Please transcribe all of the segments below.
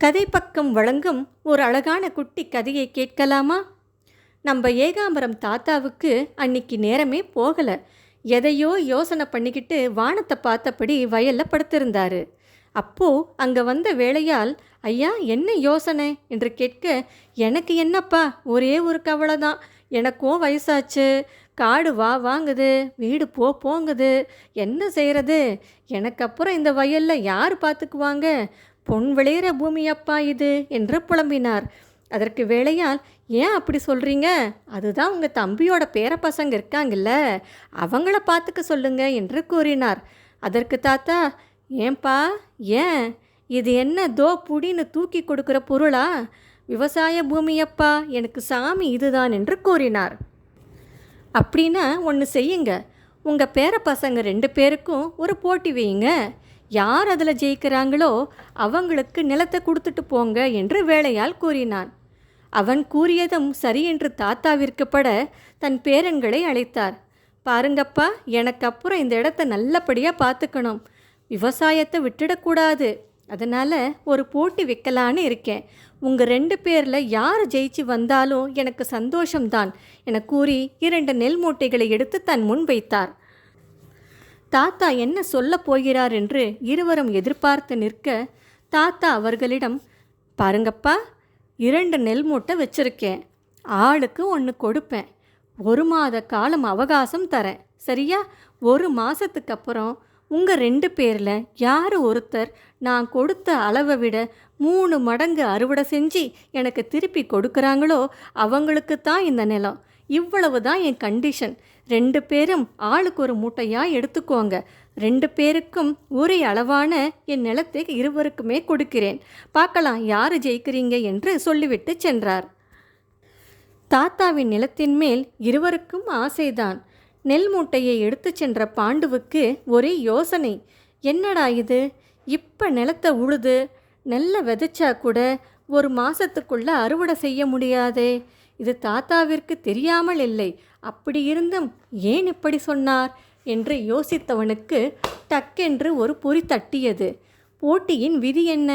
கதை பக்கம் வழங்கும் ஒரு அழகான குட்டி கதையை கேட்கலாமா? நம்ம ஏகாம்பரம் தாத்தாவுக்கு அன்னைக்கு நேரமே போகலை. எதையோ யோசனை பண்ணிக்கிட்டு வானத்தை பார்த்தபடி வயலில் படுத்திருந்தாரு. அப்போது அங்கே வந்த வேளையால் ஐயா என்ன யோசனை? என்று கேட்க எனக்கு என்னப்பா? ஒரே ஒரு கவலை தான் எனக்கும் வயசாச்சு. காடு வா வாங்குது. வீடு போ போங்குது. என்ன செய்கிறது எனக்கு அப்புறம் இந்த வயலில் யார் பார்த்துக்குவாங்க பொன் விளையிற பூமி அப்பா இது என்று புலம்பினார். அதற்கு வேளையால் ஏன் அப்படி சொல்கிறீங்க அதுதான் உங்கள் தம்பியோட பேர பசங்க இருக்காங்கல்ல. அவங்கள பார்த்துக்க சொல்லுங்க என்று கூறினார். அதற்கு தாத்தா ஏன்பா? ஏன்? இது என்ன தோ புடின்னு தூக்கி கொடுக்குற பொருளா? விவசாய பூமியப்பா எனக்கு சாமி இதுதான் என்று கூறினார். அப்படின்னா ஒன்று செய்யுங்க. உங்கள் பேர பசங்க ரெண்டு பேருக்கும் ஒரு போட்டி வையுங்க. யார் அதில் ஜெயிக்கிறாங்களோ அவங்களுக்கு நிலத்தை கொடுத்துட்டு போங்க என்று வேலையால் கூறினான். அவன் கூறியதும் சரி என்று தாத்தா விற்கப்பட தன் பேரன்களை அழைத்தார். பாருங்கப்பா எனக்கு அப்புறம் இந்த இடத்த நல்லபடியாக பார்த்துக்கணும். விவசாயத்தை விட்டுடக்கூடாது. அதனால் ஒரு போட்டி வைக்கலான்னு இருக்கேன். உங்கள் ரெண்டு பேரில் யார் ஜெயிச்சு வந்தாலும் எனக்கு சந்தோஷம்தான் என கூறி இரண்டு நெல் மூட்டைகளை எடுத்து தன் முன் வைத்தார். தாத்தா என்ன சொல்லப் போகிறார் என்று இருவரும் எதிர்பார்த்து நிற்க தாத்தா அவர்களிடம் பாருங்கப்பா இரண்டு நெல் மூட்டை வச்சிருக்கேன். ஆளுக்கு ஒன்று கொடுப்பேன். ஒரு மாத காலம் அவகாசம் தரேன் சரியா? ஒரு மாதத்துக்கு அப்புறம் உங்கள் ரெண்டு பேரில் யார் ஒருத்தர் நான் கொடுத்த அளவை விட மூணு மடங்கு அறுவடை செஞ்சு எனக்கு திருப்பி கொடுக்குறாங்களோ அவங்களுக்கு தான் இந்த நிலம். இவ்வளவு தான் என் கண்டிஷன் ரெண்டு பேரும் ஆளுக்கு ஒரு மூட்டையாக எடுத்துக்கோங்க. ரெண்டு பேருக்கும் ஒரே அளவான என் நிலத்தை இருவருக்குமே கொடுக்கிறேன். பார்க்கலாம் யார் ஜெயிக்கிறீங்க என்று சொல்லிவிட்டு சென்றார். தாத்தாவின் நிலத்தின் மேல் இருவருக்கும் ஆசைதான். நெல் மூட்டையை எடுத்து சென்ற பாண்டுவுக்கு ஒரே யோசனை. என்னடா இது? இப்போ நிலத்தை உழுது நெல்லை விதைச்சா கூட ஒரு மாதத்துக்குள்ளே அறுவடை செய்ய முடியாதே. இது தாத்தாவிற்கு தெரியாமல் இல்லை. அப்படி இருந்தும் ஏன் இப்படி சொன்னார்? என்று யோசித்தவனுக்கு டக்கென்று ஒரு பொறி தட்டியது. போட்டியின் விதி என்ன?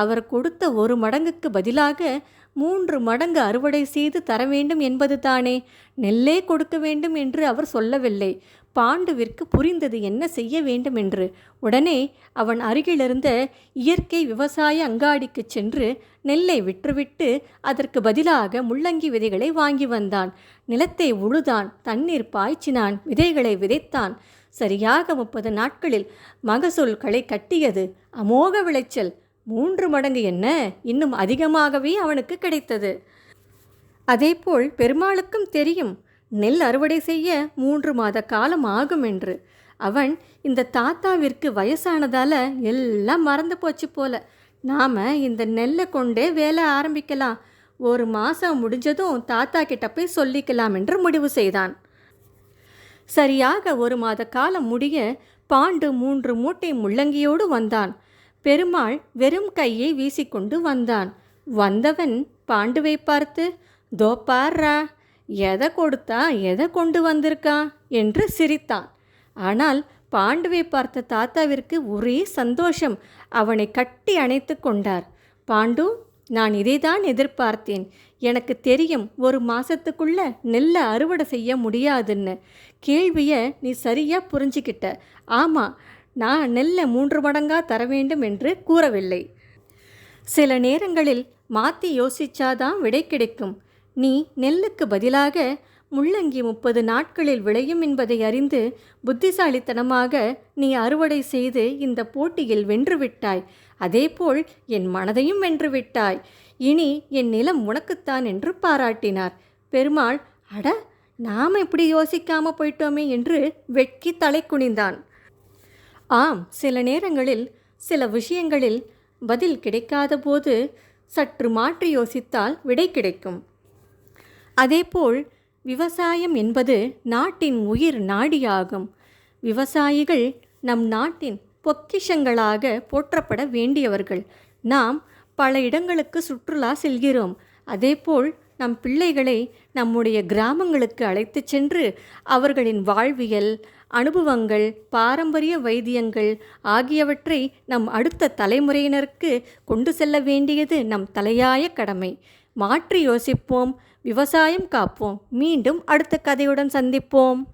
அவர் கொடுத்த ஒரு மடங்குக்கு பதிலாக மூன்று மடங்கு அறுவடை செய்து தர வேண்டும் என்பது தானே நெல்லே கொடுக்க வேண்டும் என்று அவர் சொல்லவில்லை. பாண்டுவிற்கு புரிந்தது என்ன செய்ய வேண்டும் என்று. உடனே அவன் அருகிலிருந்த இயற்கை விவசாய அங்காடிக்கு சென்று நெல்லை விற்றுவிட்டு அதற்கு பதிலாக முள்ளங்கி விதைகளை வாங்கி வந்தான். நிலத்தை உழுதான் தண்ணீர் பாய்ச்சினான் விதைகளை விதைத்தான். சரியாக முப்பது நாட்களில் மகசூல் களை கட்டியது. அமோக விளைச்சல். மூன்று மடங்கு என்ன? இன்னும் அதிகமாகவே அவனுக்கு கிடைத்தது. அதேபோல் பெருமாளுக்கும் தெரியும். நெல் அறுவடை செய்ய மூன்று மாத காலம் ஆகும் என்று அவன் இந்த தாத்தாவிற்கு வயசானதால எல்லாம் மறந்து போச்சு போல. நாம் இந்த நெல்லை கொண்டே வேலை ஆரம்பிக்கலாம். ஒரு மாதம் முடிஞ்சதும் தாத்தா கிட்ட போய் சொல்லிக்கலாம் என்று முடிவு செய்தான். சரியாக ஒரு மாத காலம் முடிய பாண்டு மூன்று மூட்டை முள்ளங்கியோடு வந்தான். பெருமாள் வெறும் கையை வீசிக்கொண்டு வந்தான். வந்தவன் பாண்டுவை பார்த்து தோ பார்ரா எதை கொடுத்தா எதை கொண்டு வந்திருக்கான் என்று சிரித்தான். ஆனால் பாண்டுவை பார்த்த தாத்தாவிற்கு ஒரே சந்தோஷம். அவனை கட்டி அணைத்து கொண்டார். பாண்டு நான் இதைதான் எதிர்பார்த்தேன். எனக்கு தெரியும் ஒரு மாசத்துக்குள்ள நெல்லை அறுவடை செய்ய முடியாதுன்னு. கேள்வியை நீ சரியாக புரிஞ்சுக்கிட்ட. ஆமாம் நான் நெல்லை மூன்று மடங்காக தர வேண்டும் என்று கூறவில்லை. சில நேரங்களில் மாற்றி யோசிச்சாதான் விடை கிடைக்கும். நீ நெல்லுக்கு பதிலாக முள்ளங்கி முப்பது நாட்களில் விளையும் என்பதை அறிந்து புத்திசாலித்தனமாக நீ அறுவடை செய்து இந்த போட்டியில் வென்றுவிட்டாய். அதேபோல் என் மனதையும் வென்றுவிட்டாய். இனி என் நிலம் உனக்குத்தான் என்று பாராட்டினார். பெருமாள் அட நாம் இப்படி யோசிக்காம போயிட்டோமே என்று வெட்கி தலை குனிந்தான். ஆம் சில நேரங்களில் சில விஷயங்களில் பதில் கிடைக்காத போது சற்று மாற்றி யோசித்தால் விடை கிடைக்கும். அதேபோல் விவசாயம் என்பது நாட்டின் உயிர் நாடியாகும். விவசாயிகள் நம் நாட்டின் பொக்கிஷங்களாக போற்றப்பட வேண்டியவர்கள். நாம் பல இடங்களுக்கு சுற்றுலா செல்கிறோம். அதேபோல் நம் பிள்ளைகளை நம்முடைய கிராமங்களுக்கு அழைத்துச் சென்று அவர்களின் வாழ்வியல் அனுபவங்கள் பாரம்பரிய வைத்தியங்கள் ஆகியவற்றை நம் அடுத்த தலைமுறையினருக்கு கொண்டு செல்ல வேண்டியது நம் தலையாய கடமை. மாற்றி யோசிப்போம். விவசாயம் காப்போம். மீண்டும் அடுத்த கதையுடன் சந்திப்போம்.